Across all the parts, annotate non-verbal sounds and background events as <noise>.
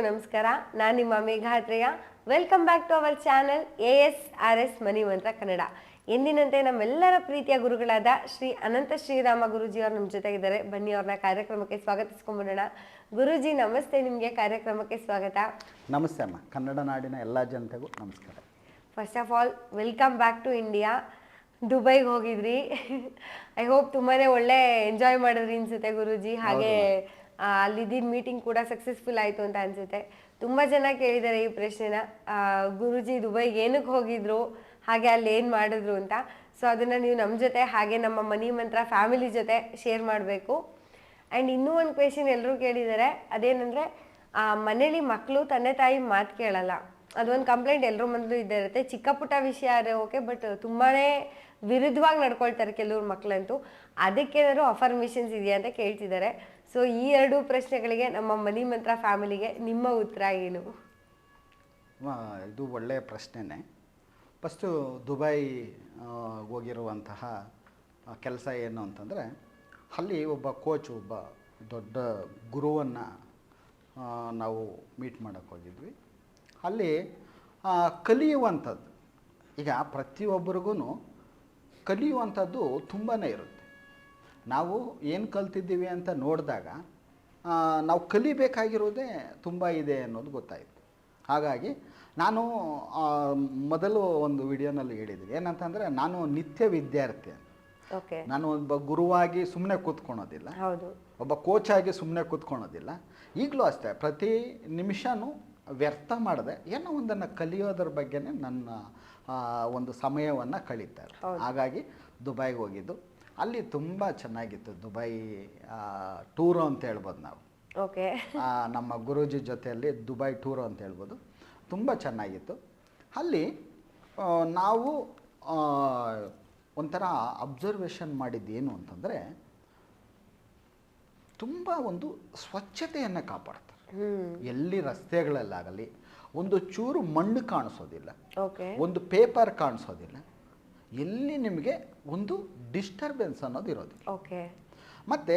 ಎಲ್ರಿಗೂ ನಮಸ್ಕಾರ. ನಾನು ನಿಮ್ಮ Meghatreya. Welcome back to our channel A S R S money Mantra Kannada. ಎಂದಿನಂತೆ ನಮ್ಮೆಲ್ಲರ ಪ್ರೀತಿಯ ಗುರುಗಳಾದ ಶ್ರೀ ಅನಂತ ಶ್ರೀರಾಮ ಗುರುಜಿ ಅವರು ನಮ್ಮ ಜೊತೆಗಿದ್ದಾರೆ. ಬನ್ನಿ ಅವ್ರನ್ನ ಕಾರ್ಯಕ್ರಮಕ್ಕೆ ಸ್ವಾಗತಿಸ್ಕೊಂಡ್ಬಿಡೋಣ ಗುರುಜಿ ನಮಸ್ತೆ ನಿಮಗೆ ಕಾರ್ಯಕ್ರಮಕ್ಕೆ ಸ್ವಾಗತ. ನಮಸ್ತೆ ಅಮ್ಮ. ಕನ್ನಡ ನಾಡಿನ ಎಲ್ಲ ಜನತೆಗೂ ನಮಸ್ಕಾರ. First of all welcome back to India ದುಬೈಗೆ ಹೋಗಿದ್ರಿ. ಐ ಹೋಪ್ ತುಂಬಾ ಒಳ್ಳೆ ಎಂಜಾಯ್ ಮಾಡಿದ್ರಿ ಅನ್ಸುತ್ತೆ ಗುರುಜಿ. ಹಾಗೆ ಆ, ಅಲ್ಲಿದ್ದಿದ್ದ ಮೀಟಿಂಗ್ ಕೂಡ ಸಕ್ಸಸ್ಫುಲ್ ಆಯಿತು ಅಂತ ಅನ್ಸುತ್ತೆ. ತುಂಬ ಜನ ಕೇಳಿದ್ದಾರೆ ಈ ಪ್ರಶ್ನೆನ. ಆ, ಗುರುಜಿ ದುಬೈಗೆ ಏನಕ್ಕೆ ಹೋಗಿದ್ರು? ಹಾಗೆ ಅಲ್ಲಿ ಏನು ಮಾಡಿದ್ರು ಅಂತ. ಸೊ ಅದನ್ನು ನೀವು ನಮ್ಮ ಜೊತೆ ಹಾಗೆ ನಮ್ಮ ಮನಿ ಮಂತ್ರ ಫ್ಯಾಮಿಲಿ ಜೊತೆ ಶೇರ್ ಮಾಡಬೇಕು. ಆ್ಯಂಡ್ ಇನ್ನೂ ಒಂದು ಕ್ವೆಶನ್ ಎಲ್ಲರೂ ಕೇಳಿದ್ದಾರೆ. ಅದೇನಂದರೆ ಮನೇಲಿ ಮಕ್ಕಳು ತಂದೆ ತಾಯಿ ಮಾತು ಕೇಳಲ್ಲ. ಅದೊಂದು ಕಂಪ್ಲೇಂಟ್ ಎಲ್ಲರೂ ಮೊದಲು ಇದ್ದೇ ಇರುತ್ತೆ ಚಿಕ್ಕ ಪುಟ್ಟ ವಿಷಯ ಆದರೆ ಓಕೆ ಬಟ್ ತುಂಬಾ ವಿರುದ್ಧವಾಗಿ ನಡ್ಕೊಳ್ತಾರೆ ಕೆಲವ್ರ ಮಕ್ಕಳಂತೂ ಅದಕ್ಕೇನಾದ್ರು ಅಫರ್ಮೇಷನ್ಸ್ ಇದೆಯಾ ಅಂತ ಕೇಳ್ತಿದ್ದಾರೆ. ಸೊ ಈ ಎರಡು ಪ್ರಶ್ನೆಗಳಿಗೆ ನಮ್ಮ ಮನಿ ಮಂತ್ರ ಫ್ಯಾಮಿಲಿಗೆ ನಿಮ್ಮ ಉತ್ತರ ಏನು? ಇದು ಒಳ್ಳೆಯ ಪ್ರಶ್ನೆನೇ. ಫಸ್ಟು ದುಬೈ ಹೋಗಿರುವಂತಹ ಕೆಲಸ ಏನು ಅಂತಂದರೆ, ಅಲ್ಲಿ ಒಬ್ಬ ಕೋಚ್ ಒಬ್ಬ ದೊಡ್ಡ ಗುರುವನ್ನು ನಾವು ಮೀಟ್ ಮಾಡೋಕ್ಕೆ ಹೋಗಿದ್ವಿ. ಅಲ್ಲಿ ಕಲಿಯುವಂಥದ್ದು. ಈಗ ಪ್ರತಿಯೊಬ್ಬರಿಗೂ ಕಲಿಯುವಂಥದ್ದು ತುಂಬಾ ಇರುತ್ತೆ. ನಾವು ಏನು ಕಲ್ತಿದ್ದೀವಿ ಅಂತ ನೋಡಿದಾಗ ನಾವು ಕಲಿಬೇಕಾಗಿರೋದೇ ತುಂಬ ಇದೆ ಅನ್ನೋದು ಗೊತ್ತಾಯಿತು. ಹಾಗಾಗಿ ನಾನು ಮೊದಲು ಒಂದು ವಿಡಿಯೋನಲ್ಲಿ ಹೇಳಿದ್ವಿ. ಏನಂತಂದರೆ ನಾನು ನಿತ್ಯ ವಿದ್ಯಾರ್ಥಿ ಅಂತ. ಓಕೆ. ನಾನು ಒಬ್ಬ ಗುರುವಾಗಿ ಸುಮ್ಮನೆ ಕೂತ್ಕೊಳೋದಿಲ್ಲ ಹೌದು. ಒಬ್ಬ ಕೋಚ್ ಆಗಿ ಸುಮ್ಮನೆ ಕೂತ್ಕೊಳೋದಿಲ್ಲ ಈಗಲೂ ಅಷ್ಟೇ ಪ್ರತಿ ನಿಮಿಷನೂ ವ್ಯರ್ಥ ಮಾಡದೆ. ಏನೋ ಒಂದನ್ನು ಕಲಿಯೋದ್ರ ಬಗ್ಗೆನೇ ನನ್ನ ಒಂದು ಸಮಯವನ್ನು ಕಳೀತಾರೆ ಹಾಗಾಗಿ ದುಬೈಗೆ ಹೋಗಿದ್ದು. ಅಲ್ಲಿ ತುಂಬ ಚೆನ್ನಾಗಿತ್ತು ದುಬೈ ಟೂರು ಅಂತ ಹೇಳ್ಬೋದು ನಾವು. ಓಕೆ. ನಮ್ಮ ಗುರೂಜಿ ಜೊತೆಯಲ್ಲಿ ದುಬೈ ಟೂರು ಅಂತ ಹೇಳ್ಬೋದು. ತುಂಬ ಚೆನ್ನಾಗಿತ್ತು. ಅಲ್ಲಿ ನಾವು ಒಂಥರ ಅಬ್ಸರ್ವೇಷನ್ ಮಾಡಿದ್ದೇನು ಏನು ಅಂತಂದರೆ ತುಂಬ ಒಂದು ಸ್ವಚ್ಛತೆಯನ್ನು ಕಾಪಾಡ್ತಾರೆ ಎಲ್ಲಿ ರಸ್ತೆಗಳಲ್ಲಾಗಲಿ ಒಂದು ಚೂರು ಮಣ್ಣು ಕಾಣಿಸೋದಿಲ್ಲ. ಒಂದು ಪೇಪರ್ ಕಾಣಿಸೋದಿಲ್ಲ. ಎಲ್ಲಿ ನಿಮಗೆ ಒಂದು ಡಿಸ್ಟರ್ಬೆನ್ಸ್ ಅನ್ನೋದು ಇರೋದಿಲ್ಲ ಓಕೆ. ಮತ್ತು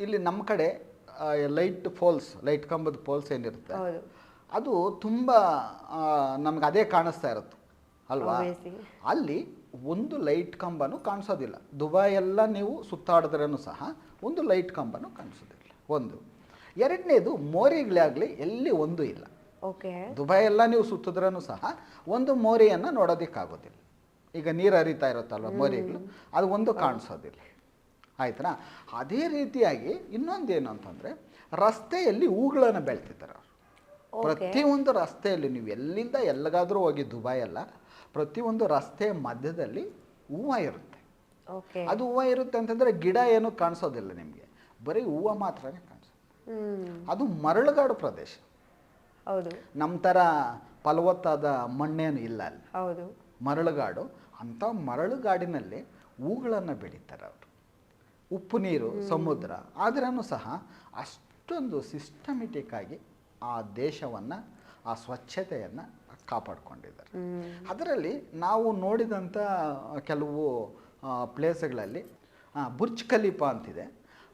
ಇಲ್ಲಿ ನಮ್ಮ ಕಡೆ ಲೈಟ್ ಫೋಲ್ಸ್ ಲೈಟ್ ಕಂಬದ ಫೋಲ್ಸ್ ಏನಿರುತ್ತೆ? ಅದು ತುಂಬ ನಮ್ಗೆ ಅದೇ ಕಾಣಿಸ್ತಾ ಇರುತ್ತೆ ಅಲ್ವಾ? ಅಲ್ಲಿ ಒಂದು ಲೈಟ್ ಕಂಬನೂ ಕಾಣಿಸೋದಿಲ್ಲ. ದುಬೈ ಎಲ್ಲ ನೀವು ಸುತ್ತಾಡಿದ್ರೂ ಸಹ ಒಂದು ಲೈಟ್ ಕಂಬನೂ ಕಾಣಿಸೋದಿಲ್ಲ. ಒಂದು. ಎರಡನೇದು ಮೋರಿಗಳಾಗಲಿ ಎಲ್ಲಿ ಒಂದು ಇಲ್ಲ. ಓಕೆ. ದುಬೈ ಎಲ್ಲ ನೀವು ಸುತ್ತಿದ್ರೂ ಸಹ ಒಂದು ಮೋರಿಯನ್ನು ನೋಡೋದಕ್ಕಾಗೋದಿಲ್ಲ. ಈಗ ನೀರು ಹರಿತಾ ಇರುತ್ತಲ್ವ ಮರಿಗಳು? ಅದು ಒಂದು ಕಾಣಿಸೋದಿಲ್ಲ. ಆಯ್ತಾ ಅದೇ ರೀತಿಯಾಗಿ ಇನ್ನೊಂದೇನು ಅಂತಂದರೆ ರಸ್ತೆಯಲ್ಲಿ ಹೂಗಳನ್ನು ಬೆಳ್ತಿದ್ದಾರೆ ಅವರು. ಪ್ರತಿಯೊಂದು ರಸ್ತೆಯಲ್ಲಿ ನೀವು ಎಲ್ಲಿಂದ ಎಲ್ಲಿಗಾದರೂ ಹೋಗಿ ದುಬೈ ಪ್ರತಿ ಪ್ರತಿಯೊಂದು ರಸ್ತೆಯ ಮಧ್ಯದಲ್ಲಿ ಹೂವು ಇರುತ್ತೆ. ಅದು ಹೂವು ಇರುತ್ತೆ ಅಂತಂದರೆ ಗಿಡ ಏನು ಕಾಣಿಸೋದಿಲ್ಲ ನಿಮಗೆ. ಬರೀ ಹೂವು ಮಾತ್ರನೇ ಕಾಣಿಸುತ್ತೆ ಅದು ಮರಳುಗಾಡು ಪ್ರದೇಶ. ಹೌದು. ನಮ್ಮ ಥರ ಫಲವತ್ತಾದ ಮಣ್ಣೇನು ಇಲ್ಲ ಅಲ್ಲಿ. ಹೌದು. ಮರಳುಗಾಡು. ಅಂಥ ಮರಳುಗಾಡಿನಲ್ಲಿ ಹೂಗಳನ್ನು ಬೆಳೀತಾರೆ ಅವರು. ಉಪ್ಪು ನೀರು ಸಮುದ್ರ ಆದ್ರೂ ಸಹ ಅಷ್ಟೊಂದು ಸಿಸ್ಟಮೆಟಿಕ್ ಆಗಿ ಆ ದೇಶವನ್ನು ಆ ಸ್ವಚ್ಛತೆಯನ್ನು ಕಾಪಾಡಿಕೊಂಡಿದ್ದಾರೆ. ಅದರಲ್ಲಿ ನಾವು ನೋಡಿದಂಥ ಕೆಲವು ಪ್ಲೇಸ್ಗಳಲ್ಲಿ ಬುರ್ಜ್ ಖಲೀಫಾ ಅಂತಿದೆ.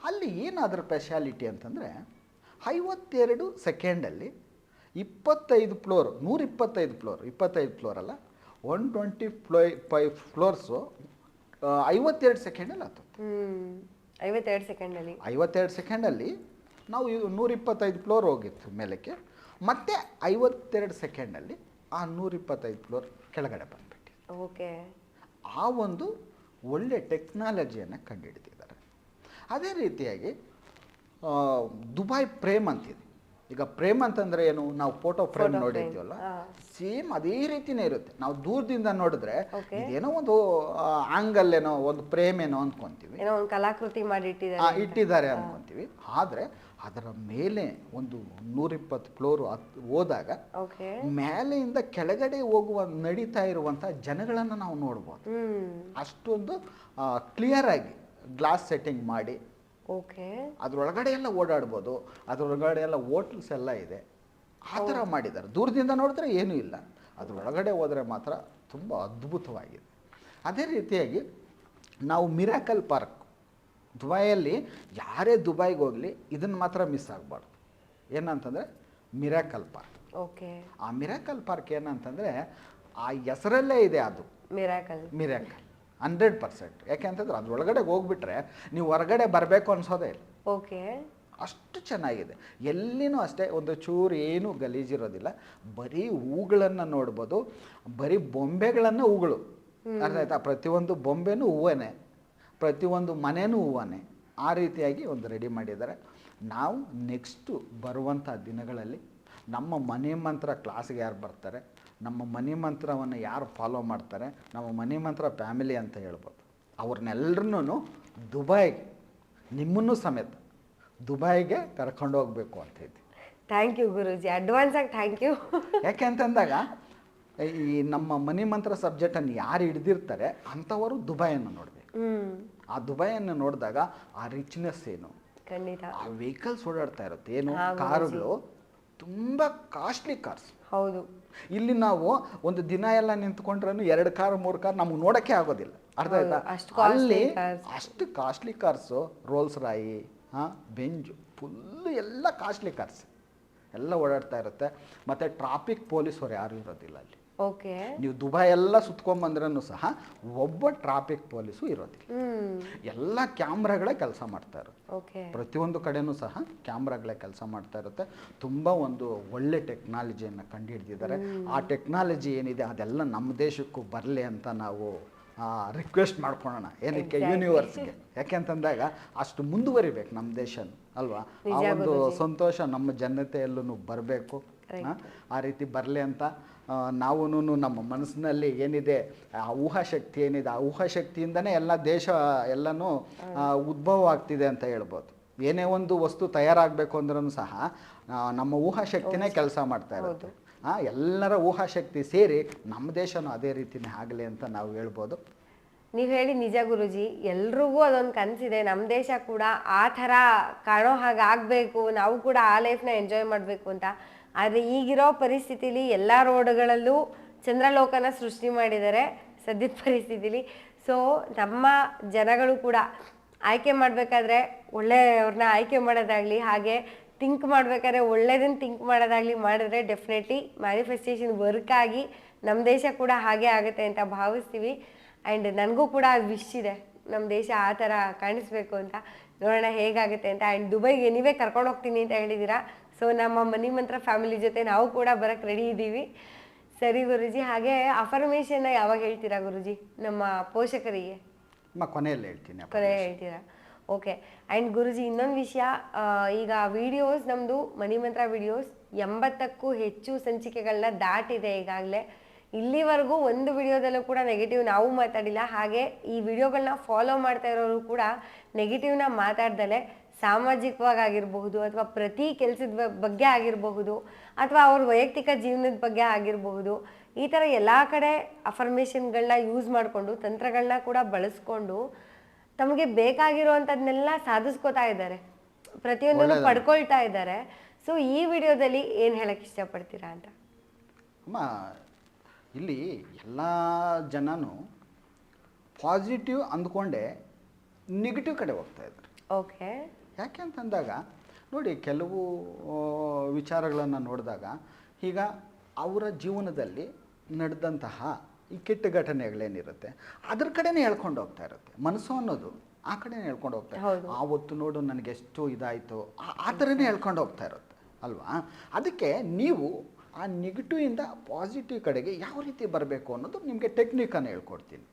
ಅಲ್ಲಿ ಏನು ಅದರ ಸ್ಪೆಷಾಲಿಟಿ ಅಂತಂದರೆ ಐವತ್ತೆರಡು ಸೆಕೆಂಡಲ್ಲಿ ಇಪ್ಪತ್ತೈದು ಫ್ಲೋರ್ ನೂರಿಪ್ಪತ್ತೈದು ಫ್ಲೋರ್ ಇಪ್ಪತ್ತೈದು ಫ್ಲೋರ್ ಅಲ್ಲ one twenty floor five floors ಐವತ್ತೆರಡು ಸೆಕೆಂಡಲ್ಲಿ ಹತ್ತುತ್ತೆ ಐವತ್ತೆರಡು ಸೆಕೆಂಡಲ್ಲಿ ಐವತ್ತೆರಡು ಸೆಕೆಂಡಲ್ಲಿ ನಾವು ನೂರಿಪ್ಪತ್ತೈದು ಫ್ಲೋರ್ ಹೋಗಿತ್ತು ಮೇಲಕ್ಕೆ. ಮತ್ತೆ ಐವತ್ತೆರಡು ಸೆಕೆಂಡಲ್ಲಿ ಆ ನೂರಿಪ್ಪತ್ತೈದು ಫ್ಲೋರ್ ಕೆಳಗಡೆ ಬಂದ್ಬಿಟ್ಟು ಓಕೆ. ಆ ಒಂದು ಒಳ್ಳೆ ಟೆಕ್ನಾಲಜಿಯನ್ನು ಕಂಡುಹಿಡಿದಿದ್ದಾರೆ ಅದೇ ರೀತಿಯಾಗಿ ದುಬಾಯ್ ದುಬೈ ಪ್ರೇಮ್ ಅಂತಿದೆ. ಈಗ ಪ್ರೇಮ್ ಅಂತಂದ್ರೆ ಏನು? ನಾವು ಫೋಟೋ ಫ್ರೇಮ್ ನೋಡಿರ್ತೀವಲ್ಲ ಸೇಮ್ ಅದೇ ರೀತಿನೇ ಇರುತ್ತೆ. ನಾವು ದೂರದಿಂದ ನೋಡಿದ್ರೆ ಏನೋ ಒಂದು ಆಂಗಲ್ ಏನೋ ಒಂದು ಪ್ರೇಮ್ ಏನೋ ಅನ್ಕೊಂತೀವಿ. ಕಲಾಕೃತಿ ಮಾಡಿ ಇಟ್ಟಿದ್ದಾರೆ ಅನ್ಕೊಂತೀವಿ. ಆದ್ರೆ ಅದರ ಮೇಲೆ ಒಂದು ನೂರಿಪ್ಪತ್ತು ಫ್ಲೋರ್ ಹೋದಾಗ ಮೇಲೆಯಿಂದ ಕೆಳಗಡೆ ಹೋಗುವ ನಡೀತಾ ಇರುವಂಥ ಜನಗಳನ್ನು ನಾವು ನೋಡ್ಬೋದು. ಅಷ್ಟೊಂದು ಕ್ಲಿಯರ್ ಆಗಿ ಗ್ಲಾಸ್ ಸೆಟ್ಟಿಂಗ್ ಮಾಡಿ ಓಕೆ. ಅದರೊಳಗಡೆ ಎಲ್ಲ ಓಡಾಡ್ಬೋದು ಅದರೊಳಗಡೆ ಎಲ್ಲ ಹೋಟ್ಲ್ಸ್ ಎಲ್ಲ ಇದೆ. ಆ ಥರ ಮಾಡಿದ್ದಾರೆ. ದೂರದಿಂದ ನೋಡಿದ್ರೆ ಏನೂ ಇಲ್ಲ. ಅದರೊಳಗಡೆ ಹೋದರೆ ಮಾತ್ರ ತುಂಬ ಅದ್ಭುತವಾಗಿದೆ. ಅದೇ ರೀತಿಯಾಗಿ ನಾವು ಮಿರಾಕಲ್ ಪಾರ್ಕ್ ದುಬೈಯಲ್ಲಿ ಯಾರೇ ದುಬೈಗೆ ಹೋಗಲಿ ಇದನ್ನು ಮಾತ್ರ ಮಿಸ್ ಆಗಬಾರ್ದು. ಏನಂತಂದರೆ ಮಿರಾಕಲ್ ಪಾರ್ಕ್. ಓಕೆ. ಆ ಮಿರಾಕಲ್ ಪಾರ್ಕ್ ಏನಂತಂದರೆ ಆ ಹೆಸರಲ್ಲೇ ಇದೆ ಅದು. ಮಿರಾಕಲ್. ಮಿರಾಕಲ್. Hundred percent. ಯಾಕೆಂತಂದ್ರೆ ಅದ್ರೊಳಗಡೆ ಹೋಗ್ಬಿಟ್ರೆ ನೀವು ಹೊರಗಡೆ ಬರಬೇಕು ಅನ್ಸೋದೇ ಇಲ್ಲ. ಓಕೆ. ಅಷ್ಟು ಚೆನ್ನಾಗಿದೆ. ಎಲ್ಲಿನೂ ಅಷ್ಟೇ ಒಂದು ಚೂರು ಏನೂ ಗಲೀಜಿರೋದಿಲ್ಲ. ಬರೀ ಹೂಗಳನ್ನು ನೋಡ್ಬೋದು. ಬರೀ ಬೊಂಬೆಗಳನ್ನು ಹೂಗಳು. ಅರ್ಥ ಆಯ್ತಾ? ಪ್ರತಿಯೊಂದು ಬೊಂಬೆನೂ ಹೂವೇ ಪ್ರತಿಯೊಂದು ಮನೆಯೂ ಹೂವನೇ. ಆ ರೀತಿಯಾಗಿ ಒಂದು ರೆಡಿ ಮಾಡಿದ್ದಾರೆ. ನಾವು ನೆಕ್ಸ್ಟು ಬರುವಂಥ ದಿನಗಳಲ್ಲಿ ನಮ್ಮ ಮನೆ ಮಂತ್ರ ಕ್ಲಾಸ್ಗೆ ಯಾರು ಬರ್ತಾರೆ? ನಮ್ಮ ಮನೆ ಮಂತ್ರವನ್ನು ಯಾರು ಫಾಲೋ ಮಾಡ್ತಾರೆ? ನಮ್ಮ ಮನೆ ಮಂತ್ರ ಫ್ಯಾಮಿಲಿ ಅಂತ ಹೇಳ್ಬೋದು. ಅವ್ರನ್ನೆಲ್ಲರನ್ನೂ ದುಬೈಗೆ ನಿಮ್ಮನ್ನು ಸಮೇತ ದುಬೈಗೆ ಕರ್ಕೊಂಡು ಹೋಗಬೇಕು ಅಂತ ಇದ್ವಿ ಥ್ಯಾಂಕ್ ಯು ಗುರುಜಿ. ಅಡ್ವಾನ್ಸ್ ಆಗಿ ಥ್ಯಾಂಕ್ ಯು ಯಾಕೆ ಅಂತಂದಾಗ ಈ ನಮ್ಮ ಮನಿ ಮಂತ್ರ ಸಬ್ಜೆಕ್ಟನ್ನು ಯಾರು ಹಿಡ್ದಿರ್ತಾರೆ ಅಂಥವರು ದುಬೈಯನ್ನು ನೋಡಬೇಕು. ಆ ದುಬೈಯನ್ನು ನೋಡಿದಾಗ ಆ ರಿಚ್ನೆಸ್ ಏನು? ಖಂಡಿತ. ಆ ವೆಹಿಕಲ್ಸ್ ಓಡಾಡ್ತಾ ಇರುತ್ತೆ. ಏನು. ಕಾರುಗಳು. ತುಂಬ ಕಾಸ್ಟ್ಲಿ ಕಾರ್ಸ್ ಹೌದು. ಇಲ್ಲಿ ನಾವು ಒಂದು ದಿನ ಎಲ್ಲ ನಿಂತ್ಕೊಂಡ್ರೂ ಎರಡು ಕಾರ್ ಮೂರು ಕಾರ್ ನಮ್ಗೆ ನೋಡೋಕ್ಕೆ ಆಗೋದಿಲ್ಲ. ಅರ್ಥ ಆಯ್ತಾ? ಅಲ್ಲಿ ಅಷ್ಟು ಕಾಸ್ಟ್ಲಿ ಕಾರ್ಸು ರೋಲ್ಸ್ ರಾಯಿ ಹಾಂ ಬೆಂಜು ಫುಲ್ಲು ಎಲ್ಲ ಕಾಸ್ಟ್ಲಿ ಕಾರ್ಸ್ ಎಲ್ಲ ಓಡಾಡ್ತಾ ಇರುತ್ತೆ. ಮತ್ತು ಟ್ರಾಫಿಕ್ ಪೊಲೀಸ್ ಅವ್ರು ಯಾರು ಇರೋದಿಲ್ಲ ಅಲ್ಲಿ. ಓಕೆ. ನೀವು ದುಬೈ ಎಲ್ಲ ಸುತ್ಕೊಂಬಂದ್ರೂ ಸಹ ಒಬ್ಬ ಟ್ರಾಫಿಕ್ ಪೊಲೀಸು ಇರೋದಿಲ್ಲ. ಎಲ್ಲ ಕ್ಯಾಮ್ರಾಗಳೇ ಕೆಲಸ ಮಾಡ್ತಾ ಇರುತ್ತೆ. ಪ್ರತಿಯೊಂದು ಕಡೆನೂ ಸಹ ಕ್ಯಾಮ್ರಾಗಳೇ ಕೆಲಸ ಮಾಡ್ತಾ ಇರುತ್ತೆ. ತುಂಬ ಒಂದು ಒಳ್ಳೆ ಟೆಕ್ನಾಲಜಿಯನ್ನು ಕಂಡುಹಿಡಿದಿದ್ದಾರೆ. ಆ ಟೆಕ್ನಾಲಜಿ ಏನಿದೆ ಅದೆಲ್ಲ ನಮ್ಮ ದೇಶಕ್ಕೂ ಬರಲಿ ಅಂತ ನಾವು ರಿಕ್ವೆಸ್ಟ್ ಮಾಡ್ಕೊಳ್ಳೋಣ. ಏನಕ್ಕೆ. ಯೂನಿವರ್ಸ್ಗೆ ಯಾಕೆಂತಂದಾಗ ಅಷ್ಟು ಮುಂದುವರಿಬೇಕು ನಮ್ಮ ದೇಶ ಅಲ್ವಾ? ಆ ಒಂದು ಸಂತೋಷ ನಮ್ಮ ಜನತೆಯಲ್ಲೂ ಬರಬೇಕು. ಆ ರೀತಿ ಬರಲಿ ಅಂತ ನಾವು ನಮ್ಮ ಮನಸ್ಸಿನಲ್ಲಿ ಏನಿದೆ ಆ ಊಹಾಶಕ್ತಿ ಏನಿದೆ ಆ ಊಹಾಶಕ್ತಿಯಿಂದನೇ ಎಲ್ಲ ದೇಶ ಎಲ್ಲನೂ ಉದ್ಭವ ಆಗ್ತಿದೆ ಅಂತ ಹೇಳ್ಬೋದು. ಏನೇ ಒಂದು ವಸ್ತು ತಯಾರಾಗಬೇಕು ಅಂದ್ರೂ ಸಹ ನಮ್ಮ ಊಹಾಶಕ್ತಿನೇ ಕೆಲಸ ಮಾಡ್ತಾ ಇರುತ್ತೆ. ಆ, ಎಲ್ಲರ ಊಹಾಶಕ್ತಿ ಸೇರಿ ನಮ್ಮ ದೇಶನೂ ಅದೇ ರೀತಿನೇ ಆಗಲಿ ಅಂತ ನಾವು ಹೇಳ್ಬೋದು. ನೀವು ಹೇಳಿ ನಿಜ ಗುರುಜಿ ಎಲ್ರಿಗೂ ಅದೊಂದು ಕನಸಿದೆ ನಮ್ಮ ದೇಶ ಕೂಡ ಆ ಥರ ಕಾಣೋ ಹಾಗೆ ಆಗಬೇಕು ನಾವು ಕೂಡ ಆ ಲೈಫ್ನ ಎಂಜಾಯ್ ಮಾಡಬೇಕು ಅಂತ. ಆದರೆ ಈಗಿರೋ ಪರಿಸ್ಥಿತಿಲಿ ಎಲ್ಲ ರೋಡ್ಗಳಲ್ಲೂ ಚಂದ್ರಲೋಕನ ಸೃಷ್ಟಿ ಮಾಡಿದ್ದಾರೆ ಸದ್ಯದ <laughs> ಪರಿಸ್ಥಿತಿಲಿ. ಸೊ ನಮ್ಮ ಜನಗಳು ಕೂಡ ಆಯ್ಕೆ ಮಾಡಬೇಕಾದ್ರೆ ಒಳ್ಳೆಯವ್ರನ್ನ ಆಯ್ಕೆ ಮಾಡೋದಾಗಲಿ, ಹಾಗೆ ಥಿಂಕ್ ಮಾಡಬೇಕಾದ್ರೆ ಒಳ್ಳೇದನ್ನು ಥಿಂಕ್ ಮಾಡೋದಾಗಲಿ ಮಾಡಿದ್ರೆ ಡೆಫಿನೆಟ್ಲಿ ಮ್ಯಾನಿಫೆಸ್ಟೇಷನ್ ವರ್ಕ್ ಆಗಿ ನಮ್ಮ ದೇಶ ಕೂಡ ಹಾಗೆ ಆಗುತ್ತೆ ಅಂತ ಭಾವಿಸ್ತೀವಿ. ಆ್ಯಂಡ್ ನನಗೂ ಕೂಡ ವಿಶ್ ಇದೆ ನಮ್ಮ ದೇಶ ಆ ಥರ ಕಾಣಿಸ್ಬೇಕು ಅಂತ. ನೋಡೋಣ ಹೇಗಾಗುತ್ತೆ ಅಂತ. ಆ್ಯಂಡ್ ದುಬೈಗೆ ನೀವೇ ಕರ್ಕೊಂಡು ಹೋಗ್ತೀನಿ ಅಂತ ಹೇಳಿದ್ದೀರಾ? ಸೊ ನಮ್ಮ ಮನಿ ಮಂತ್ರ ಫ್ಯಾಮಿಲಿ ಜೊತೆ ನಾವು ಕೂಡ ಬರಕ್ಕೆ ರೆಡಿ ಇದ್ದೀವಿ. ಸರಿ ಗುರುಜಿ ಹಾಗೆ ಅಫರ್ಮೇಷನ್ ಯಾವಾಗ ಹೇಳ್ತೀರಾ ಗುರುಜಿ ನಮ್ಮ ಪೋಷಕರಿಗೆ? ಕೊನೆಯಲ್ಲಿ ಹೇಳ್ತೀನಿ. ಕೊನೆ ಹೇಳ್ತೀರಾ? ಓಕೆ ಆ್ಯಂಡ್ ಗುರುಜಿ ಇನ್ನೊಂದು ವಿಷಯ ಈಗ ವಿಡಿಯೋಸ್ ನಮ್ಮದು ಮಣಿಮಂತ್ರ ವಿಡಿಯೋಸ್ ಎಂಬತ್ತಕ್ಕೂ ಹೆಚ್ಚು ಸಂಚಿಕೆಗಳನ್ನ ದಾಟಿದೆ ಈಗಾಗಲೇ. ಇಲ್ಲಿವರೆಗೂ ಒಂದು ವಿಡಿಯೋದಲ್ಲೂ ಕೂಡ ನೆಗೆಟಿವ್ ನಾವು ಮಾತಾಡಿಲ್ಲ. ಹಾಗೆ ಈ ವಿಡಿಯೋಗಳನ್ನ ಫಾಲೋ ಮಾಡ್ತಾ ಇರೋರು ಕೂಡ ನೆಗೆಟಿವ್ನ ಮಾತಾಡ್ದಲೆ ಸಾಮಾಜಿಕವಾಗಿ ಆಗಿರಬಹುದು ಅಥವಾ ಪ್ರತಿ ಕೆಲಸದ ಬಗ್ಗೆ ಆಗಿರಬಹುದು ಅಥವಾ ಅವ್ರ ವೈಯಕ್ತಿಕ ಜೀವನದ ಬಗ್ಗೆ ಆಗಿರಬಹುದು ಈ ಥರ ಎಲ್ಲ ಕಡೆ ಅಫರ್ಮೇಷನ್ಗಳನ್ನ ಯೂಸ್ ಮಾಡಿಕೊಂಡು ತಂತ್ರಗಳನ್ನ ಕೂಡ ಬಳಸ್ಕೊಂಡು ತಮಗೆ ಬೇಕಾಗಿರುವಂಥದ್ದನ್ನೆಲ್ಲ ಸಾಧಿಸ್ಕೋತಾ ಇದ್ದಾರೆ. ಪ್ರತಿಯೊಂದನ್ನು ಪಡ್ಕೊಳ್ತಾ ಇದ್ದಾರೆ. ಸೊ ಈ ವಿಡಿಯೋದಲ್ಲಿ ಏನು ಹೇಳಕ್ಕೆ ಇಷ್ಟಪಡ್ತೀರಾ ಅಂತ? ಅಮ್ಮ ಇಲ್ಲಿ ಎಲ್ಲ ಜನನು ಪಾಸಿಟಿವ್ ಅಂದ್ಕೊಂಡೆ ನೆಗೆಟಿವ್ ಕಡೆ ಹೋಗ್ತಾ ಇದ್ದಾರೆ ಓಕೆ ಯಾಕೆ ಅಂತಂದಾಗ ನೋಡಿ ಕೆಲವು ವಿಚಾರಗಳನ್ನು ನೋಡಿದಾಗ ಈಗ ಅವರ ಜೀವನದಲ್ಲಿ ನಡೆದಂತಹ ಈ ಕೆಟ್ಟ ಘಟನೆಗಳೇನಿರುತ್ತೆ ಅದ್ರ ಕಡೆನೇ ಹೇಳ್ಕೊಂಡು ಹೋಗ್ತಾ ಇರುತ್ತೆ. ಮನಸ್ಸು ಅನ್ನೋದು ಆ ಕಡೆನೇ ಹೇಳ್ಕೊಂಡು ಹೋಗ್ತಾ ಇರುತ್ತೆ. ಆವತ್ತು ನೋಡು ನನಗೆ ಎಷ್ಟು ಇದಾಯಿತು ಆ ಥರನೇ ಹೇಳ್ಕೊಂಡು ಹೋಗ್ತಾ ಇರುತ್ತೆ ಅಲ್ವಾ? ಅದಕ್ಕೆ ನೀವು ಆ ನೆಗೆಟಿವ್ ಇಂದ ಪಾಸಿಟಿವ್ ಕಡೆಗೆ ಯಾವ ರೀತಿ ಬರಬೇಕು ಅನ್ನೋದು ನಿಮಗೆ ಟೆಕ್ನಿಕನ್ನು ಹೇಳ್ಕೊಡ್ತೀನಿ.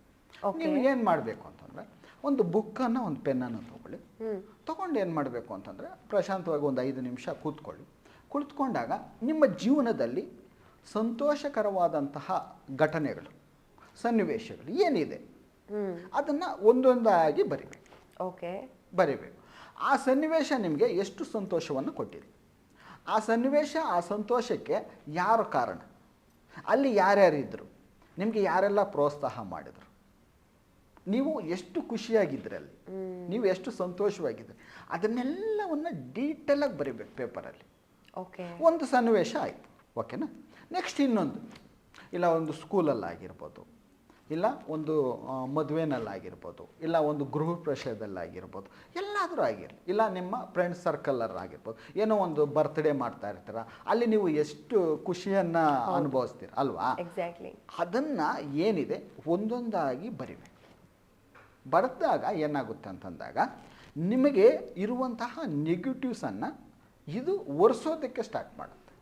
ನೀವು ಏನು ಮಾಡಬೇಕು ಅಂತಂದರೆ ಒಂದು ಬುಕ್ಕನ್ನು ಒಂದು ಪೆನ್ನನ್ನು ತೊಗೊಳ್ಳಿ. ತಗೊಂಡು ಏನು ಮಾಡಬೇಕು ಅಂತಂದರೆ ಪ್ರಶಾಂತವಾಗಿ ಒಂದು ಐದು ನಿಮಿಷ ಕೂತ್ಕೊಳ್ಳಿ. ಕುಳಿತುಕೊಂಡಾಗ ನಿಮ್ಮ ಜೀವನದಲ್ಲಿ ಸಂತೋಷಕರವಾದಂತಹ ಘಟನೆಗಳು ಸನ್ನಿವೇಶಗಳು ಏನಿದೆ? ಅದನ್ನು ಒಂದೊಂದಾಗಿ ಬರಿಬೇಕು. ಓಕೆ. ಬರಿಬೇಕು. ಆ ಸನ್ನಿವೇಶ ನಿಮಗೆ ಎಷ್ಟು ಸಂತೋಷವನ್ನು ಕೊಟ್ಟಿದೆ? ಆ ಸನ್ನಿವೇಶ ಆ ಸಂತೋಷಕ್ಕೆ ಯಾರು ಕಾರಣ? ಅಲ್ಲಿ ಯಾರ್ಯಾರಿದ್ದರು ನಿಮಗೆ ಯಾರೆಲ್ಲ ಪ್ರೋತ್ಸಾಹ ಮಾಡಿದರು? ನೀವು ಎಷ್ಟು ಖುಷಿಯಾಗಿದ್ದರೆ ಅಲ್ಲಿ ನೀವು ಎಷ್ಟು ಸಂತೋಷವಾಗಿದ್ದರೆ ಅದನ್ನೆಲ್ಲವನ್ನು ಡೀಟೇಲಾಗಿ ಬರಿಬೇಕು ಪೇಪರಲ್ಲಿ ಓಕೆ ಒಂದು ಸನ್ನಿವೇಶ ಆಯಿತು ಓಕೆನಾ ನೆಕ್ಸ್ಟ್ ಇನ್ನೊಂದು. ಇಲ್ಲ ಒಂದು ಸ್ಕೂಲಲ್ಲಾಗಿರ್ಬೋದು ಇಲ್ಲ ಒಂದು ಮದುವೆನಲ್ಲಾಗಿರ್ಬೋದು ಇಲ್ಲ ಒಂದು ಗೃಹ ಪ್ರವೇಶದಲ್ಲಾಗಿರ್ಬೋದು ಎಲ್ಲಾದರೂ ಆಗಿರಲಿ ಇಲ್ಲ ನಿಮ್ಮ ಫ್ರೆಂಡ್ ಆಗಿರ್ಬೋದು ಏನೋ ಒಂದು ಬರ್ತ್ಡೇ ಮಾಡ್ತಾ ಇರ್ತೀರ ಅಲ್ಲಿ ನೀವು ಎಷ್ಟು ಖುಷಿಯನ್ನು ಅನುಭವಿಸ್ತೀರ ಅಲ್ವಾ? ಎಕ್ಸಾಕ್ಟ್ಲಿ ಅದನ್ನು ಏನಿದೆ ಒಂದೊಂದಾಗಿ ಬರಿಬೇಕು. ಬರೆದಾಗ ಏನಾಗುತ್ತೆ ಅಂತಂದಾಗ ನಿಮಗೆ ಇರುವಂತಹ ನೆಗೆಟಿವ್ಸನ್ನು ಇದು ಒರೆಸೋದಕ್ಕೆ ಸ್ಟಾರ್ಟ್ ಮಾಡುತ್ತೆ.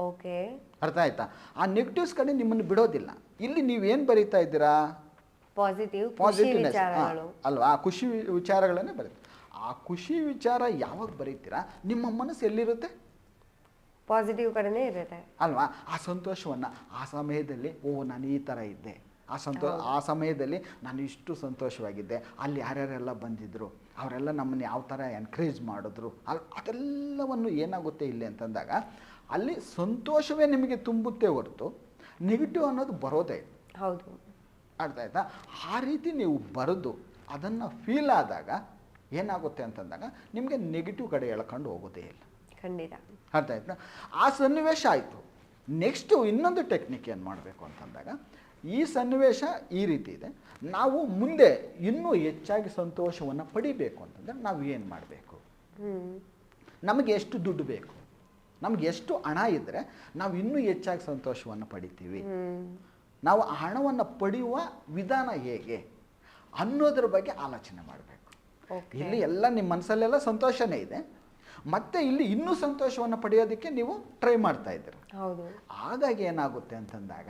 ಓಕೆ. ಅರ್ಥ ಆಯ್ತಾ? ಆ ನೆಗೆಟಿವ್ಸ್ ಕಡೆ ನಿಮ್ಮನ್ನು ಬಿಡೋದಿಲ್ಲ. ಇಲ್ಲಿ ನೀವೇನು ಬರೀತಾ ಇದ್ದೀರಾ? ಪಾಸಿಟಿವ್ ಪಾಸಿಟಿವ್ನೆಸ್ ಅಲ್ವಾ? ಆ ಖುಷಿ ವಿಚಾರಗಳನ್ನೇ ಬರೀತೀವಿ ಆ ಖುಷಿ ವಿಚಾರ ಯಾವಾಗ ಬರೀತೀರಾ? ನಿಮ್ಮ ಮನಸ್ಸು ಎಲ್ಲಿರುತ್ತೆ? ಪಾಸಿಟಿವ್ ಕಡೆನೇ ಇರುತ್ತೆ. ಅಲ್ವಾ? ಆ ಸಂತೋಷವನ್ನು ಆ ಸಮಯದಲ್ಲಿ ಓ ನಾನು ಈ ಥರ ಇದ್ದೆ. ಆ ಸಂತೋ ಆ ಸಮಯದಲ್ಲಿ ನಾನು ಇಷ್ಟು ಸಂತೋಷವಾಗಿದ್ದೆ. ಅಲ್ಲಿ ಯಾರ್ಯಾರೆಲ್ಲ ಬಂದಿದ್ದರು ಅವರೆಲ್ಲ ನಮ್ಮನ್ನು ಯಾವ ಥರ ಎನ್ಕರೇಜ್ ಮಾಡಿದ್ರು ಅಲ್ಲಿ ಅದೆಲ್ಲವನ್ನು ಏನಾಗುತ್ತೆ ಇಲ್ಲಿ ಅಂತಂದಾಗ ಅಲ್ಲಿ ಸಂತೋಷವೇ ನಿಮಗೆ ತುಂಬುತ್ತೆ ಹೊರತು ನೆಗೆಟಿವ್ ಅನ್ನೋದು ಬರೋದೇ. ಹೌದು. ಅರ್ಥ ಆಯ್ತಾ? ಆ ರೀತಿ ನೀವು ಬರೆದು ಅದನ್ನು ಫೀಲ್ ಆದಾಗ ಏನಾಗುತ್ತೆ ಅಂತಂದಾಗ ನಿಮಗೆ ನೆಗೆಟಿವ್ ಕಡೆ ಎಳ್ಕೊಂಡು ಹೋಗೋದೇ ಇಲ್ಲ. ಖಂಡಿತ. ಅರ್ಥ ಆಯ್ತಾ? ಆ ಸನ್ನಿವೇಶ ಆಯಿತು. ನೆಕ್ಸ್ಟು ಇನ್ನೊಂದು ಟೆಕ್ನಿಕ್ ಏನು ಮಾಡಬೇಕು ಅಂತಂದಾಗ ಈ ಸನ್ನಿವೇಶ ಈ ರೀತಿ ಇದೆ. ನಾವು ಮುಂದೆ ಇನ್ನೂ ಹೆಚ್ಚಾಗಿ ಸಂತೋಷವನ್ನು ಪಡಿಬೇಕು ಅಂತಂದರೆ ನಾವು ಏನು ಮಾಡಬೇಕು? ನಮಗೆ ಎಷ್ಟು ದುಡ್ಡು ಬೇಕು? ನಮ್ಗೆ ಎಷ್ಟು ಹಣ ಇದ್ದರೆ ನಾವು ಇನ್ನೂ ಹೆಚ್ಚಾಗಿ ಸಂತೋಷವನ್ನು ಪಡಿತೀವಿ. ನಾವು ಆ ಹಣವನ್ನು ಪಡೆಯುವ ವಿಧಾನ ಹೇಗೆ ಅನ್ನೋದ್ರ ಬಗ್ಗೆ ಆಲೋಚನೆ ಮಾಡಬೇಕು. ಇಲ್ಲಿ ಎಲ್ಲ ನಿಮ್ಮ ಮನಸ್ಸಲ್ಲೆಲ್ಲ ಸಂತೋಷನೇ ಇದೆ. ಮತ್ತೆ ಇಲ್ಲಿ ಇನ್ನೂ ಸಂತೋಷವನ್ನು ಪಡೆಯೋದಕ್ಕೆ ನೀವು ಟ್ರೈ ಮಾಡ್ತಾ ಇದ್ದೀರ. ಹೌದು. ಹಾಗಾಗಿ ಏನಾಗುತ್ತೆ ಅಂತಂದಾಗ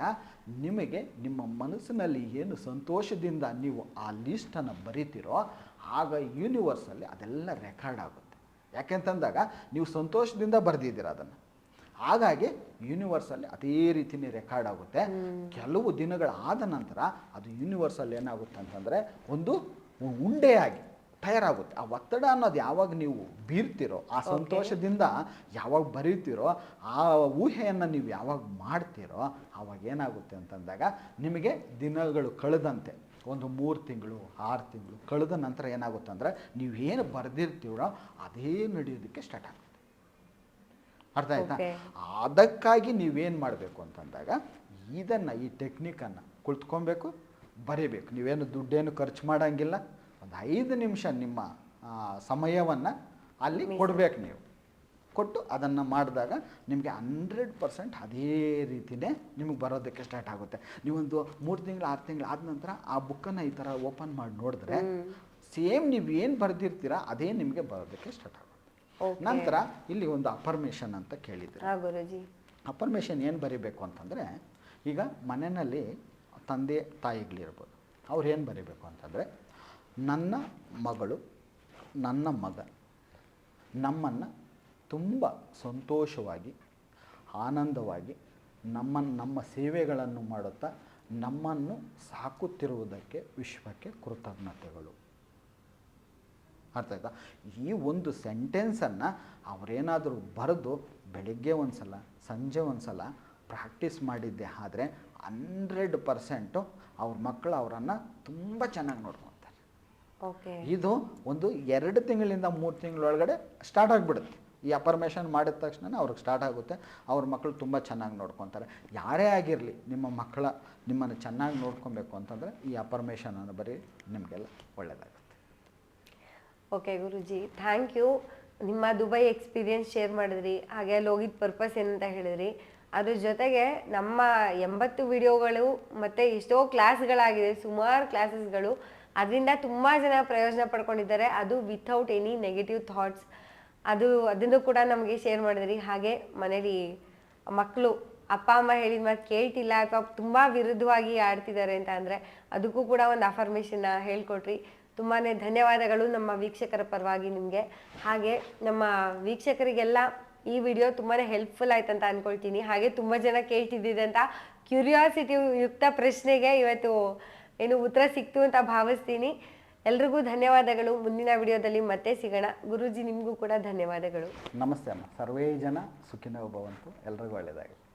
ನಿಮಗೆ ನಿಮ್ಮ ಮನಸ್ಸಿನಲ್ಲಿ ಏನು ಸಂತೋಷದಿಂದ ನೀವು ಆ ಲಿಸ್ಟನ್ನು ಬರೀತೀರೋ ಆಗ ಯೂನಿವರ್ಸಲ್ಲಿ ಅದೆಲ್ಲ ರೆಕಾರ್ಡ್ ಆಗುತ್ತೆ. ಯಾಕೆಂತಂದಾಗ ನೀವು ಸಂತೋಷದಿಂದ ಬರೆದಿದ್ದೀರ ಅದನ್ನು. ಹಾಗಾಗಿ ಯೂನಿವರ್ಸಲ್ಲಿ ಅದೇ ರೀತಿನೇ ರೆಕಾರ್ಡ್ ಆಗುತ್ತೆ. ಕೆಲವು ದಿನಗಳಾದ ನಂತರ ಅದು ಯೂನಿವರ್ಸಲ್ಲಿ ಏನಾಗುತ್ತೆ ಅಂತಂದರೆ ಒಂದು ಉಂಡೆಯಾಗಿ ತಯಾರಾಗುತ್ತೆ. ಆ ಒತ್ತಡ ಅನ್ನೋದು ಯಾವಾಗ ನೀವು ಬೀರ್ತಿರೋ ಆ ಸಂತೋಷದಿಂದ ಯಾವಾಗ ಬರೀತಿರೋ ಆ ಊಹೆಯನ್ನು ನೀವು ಯಾವಾಗ ಮಾಡ್ತೀರೋ ಆವಾಗ ಏನಾಗುತ್ತೆ ಅಂತಂದಾಗ ನಿಮಗೆ ದಿನಗಳು ಕಳೆದಂತೆ ಒಂದು ಮೂರು ತಿಂಗಳು ಆರು ತಿಂಗಳು ಕಳೆದ ನಂತರ ಏನಾಗುತ್ತೆ ಅಂದರೆ ನೀವೇನು ಬರೆದಿರ್ತೀರೋ ಅದೇ ನಡೆಯೋದಕ್ಕೆ ಸ್ಟಾರ್ಟ್ ಆಗುತ್ತೆ. ಅರ್ಥ ಆಯ್ತಾ. ಅದಕ್ಕಾಗಿ ನೀವೇನು ಮಾಡಬೇಕು ಅಂತಂದಾಗ ಇದನ್ನು ಈ ಟೆಕ್ನಿಕನ್ನು ಕುಳಿತ್ಕೊಬೇಕು ಬರೀಬೇಕು. ನೀವೇನು ದುಡ್ಡೇನು ಖರ್ಚು ಮಾಡೋಂಗಿಲ್ಲ. ಒಂದು ಐದು ನಿಮಿಷ ನಿಮ್ಮ ಸಮಯವನ್ನು ಅಲ್ಲಿ ಕೊಡಬೇಕು ನೀವು. ಕೊಟ್ಟು ಅದನ್ನು ಮಾಡಿದಾಗ ನಿಮಗೆ ಹಂಡ್ರೆಡ್ ಪರ್ಸೆಂಟ್ ಅದೇ ರೀತಿಯೇ ನಿಮಗೆ ಬರೋದಕ್ಕೆ ಸ್ಟಾರ್ಟ್ ಆಗುತ್ತೆ. ನೀವೊಂದು ಮೂರು ತಿಂಗಳು ಆರು ತಿಂಗಳು ಆದ ನಂತರ ಆ ಬುಕ್ಕನ್ನು ಈ ಥರ ಓಪನ್ ಮಾಡಿ ನೋಡಿದ್ರೆ ಸೇಮ್ ನೀವು ಏನು ಬರೆದಿರ್ತೀರ ಅದೇ ನಿಮಗೆ ಬರೋದಕ್ಕೆ ಸ್ಟಾರ್ಟ್ ಆಗುತ್ತೆ. ನಂತರ ಇಲ್ಲಿ ಒಂದು ಅಫರ್ಮೇಷನ್ ಅಂತ ಕೇಳಿದ್ರು ಅಫರ್ಮೇಷನ್ ಏನು ಬರೀಬೇಕು ಅಂತಂದರೆ ಈಗ ಮನೆಯಲ್ಲಿ ತಂದೆ ತಾಯಿಗಳಿರ್ಬೋದು. ಅವ್ರು ಏನು ಬರೀಬೇಕು ಅಂತಂದರೆ ನನ್ನ ಮಗಳು, ನನ್ನ ಮಗ ನಮ್ಮನ್ನು ತುಂಬ ಸಂತೋಷವಾಗಿ, ಆನಂದವಾಗಿ ನಮ್ಮ ನಮ್ಮ ಸೇವೆಗಳನ್ನು ಮಾಡುತ್ತಾ ನಮ್ಮನ್ನು ಸಾಕುತ್ತಿರುವುದಕ್ಕೆ ವಿಶ್ವಕ್ಕೆ ಕೃತಜ್ಞತೆಗಳು. ಅರ್ಥ ಆಯ್ತಾ? ಈ ಒಂದು ಸೆಂಟೆನ್ಸನ್ನು ಅವರೇನಾದರೂ ಬರೆದು ಬೆಳಿಗ್ಗೆ ಒಂದು ಸಲ ಸಂಜೆ ಒಂದು ಸಲ ಪ್ರಾಕ್ಟೀಸ್ ಮಾಡಿದ್ದೆ ಆದರೆ ಹಂಡ್ರೆಡ್ ಪರ್ಸೆಂಟು ಅವ್ರ ಮಕ್ಕಳು ಅವರನ್ನು ತುಂಬ ಚೆನ್ನಾಗಿ ಓಕೆ ಇದು ಒಂದು ಎರಡು ತಿಂಗಳಿಂದ ಮೂರು ತಿಂಗಳೊಳಗಡೆ ಸ್ಟಾರ್ಟ್ ಆಗಿಬಿಡುತ್ತೆ. ಈ ಅಪರ್ಮೇಷನ್ ಮಾಡಿದ ತಕ್ಷಣ ಅವ್ರಿಗೆ ಸ್ಟಾರ್ಟ್ ಆಗುತ್ತೆ. ಅವ್ರ ಮಕ್ಕಳು ತುಂಬ ಚೆನ್ನಾಗಿ ನೋಡ್ಕೊತಾರೆ. ಯಾರೇ ಆಗಿರಲಿ ನಿಮ್ಮ ಮಕ್ಕಳ ನಿಮ್ಮನ್ನು ಚೆನ್ನಾಗಿ ನೋಡ್ಕೊಬೇಕು ಅಂತಂದರೆ ಈ ಅಪರ್ಮೇಷನ್ ಅನ್ನು ಬರೀ ನಿಮಗೆಲ್ಲ ಒಳ್ಳೆಯದಾಗುತ್ತೆ ಓಕೆ ಗುರುಜಿ ಥ್ಯಾಂಕ್ ಯು ನಿಮ್ಮ ದುಬೈ ಎಕ್ಸ್ಪೀರಿಯನ್ಸ್ ಶೇರ್ ಮಾಡಿದ್ರಿ. ಹಾಗೆ ಅಲ್ಲಿ ಹೋಗಿದ್ದ ಪರ್ಪಸ್ ಏನಂತ ಹೇಳಿದ್ರಿ. ಅದ್ರ ಜೊತೆಗೆ ನಮ್ಮ ಎಂಬತ್ತು ವಿಡಿಯೋಗಳು ಮತ್ತು ಎಷ್ಟೋ ಕ್ಲಾಸ್ಗಳಾಗಿದೆ ಸುಮಾರು ಕ್ಲಾಸಸ್ಗಳು ಅದರಿಂದ ತುಂಬ ಜನ ಪ್ರಯೋಜನ ಪಡ್ಕೊಂಡಿದ್ದಾರೆ. ಅದು ವಿಥೌಟ್ ಎನಿ ನೆಗೆಟಿವ್ ಥಾಟ್ಸ್ ಅದು, ಅದನ್ನು ಕೂಡ ನಮಗೆ ಶೇರ್ ಮಾಡಿದ್ರಿ. ಹಾಗೆ ಮನೇಲಿ ಮಕ್ಕಳು ಅಪ್ಪ, ಅಮ್ಮ ಹೇಳಿದ ಮಾತು ಕೇಳ್ತಿಲ್ಲ. ಅಥವಾ ತುಂಬ ವಿರುದ್ಧವಾಗಿ ಆಡ್ತಿದ್ದಾರೆ ಅಂತ ಅಂದರೆ ಅದಕ್ಕೂ ಕೂಡ ಒಂದು ಅಫರ್ಮೇಷನ್ನ ಹೇಳ್ಕೊಟ್ರಿ. ತುಂಬಾ ಧನ್ಯವಾದಗಳು ನಮ್ಮ ವೀಕ್ಷಕರ ಪರವಾಗಿ ನಿಮಗೆ. ಹಾಗೆ ನಮ್ಮ ವೀಕ್ಷಕರಿಗೆಲ್ಲ ಈ ವಿಡಿಯೋ ತುಂಬಾ ಹೆಲ್ಪ್ಫುಲ್ ಆಯ್ತು ಅಂತ ಅನ್ಕೊಳ್ತೀನಿ. ಹಾಗೆ ತುಂಬ ಜನ ಕೇಳ್ತಿದ್ದಿದ್ದಂಥ ಕ್ಯೂರಿಯಾಸಿಟಿ ಯುಕ್ತ ಪ್ರಶ್ನೆಗೆ ಇವತ್ತು ಏನು ಉತ್ತರ ಸಿಕ್ತು ಅಂತ ಭಾವಿಸ್ತೀನಿ. ಎಲ್ರಿಗೂ ಧನ್ಯವಾದಗಳು. ಮುಂದಿನ ವಿಡಿಯೋದಲ್ಲಿ ಮತ್ತೆ ಸಿಗೋಣ. ಗುರೂಜಿ, ನಿಮಗೂ ಕೂಡ ಧನ್ಯವಾದಗಳು. ನಮಸ್ತೆ ಅಮ್ಮ. ಸರ್ವೇ ಜನ ಸುಖಿನೋ ಭವಂತು. ಎಲ್ರಿಗೂ ಒಳ್ಳೆಯದಾಗುತ್ತೆ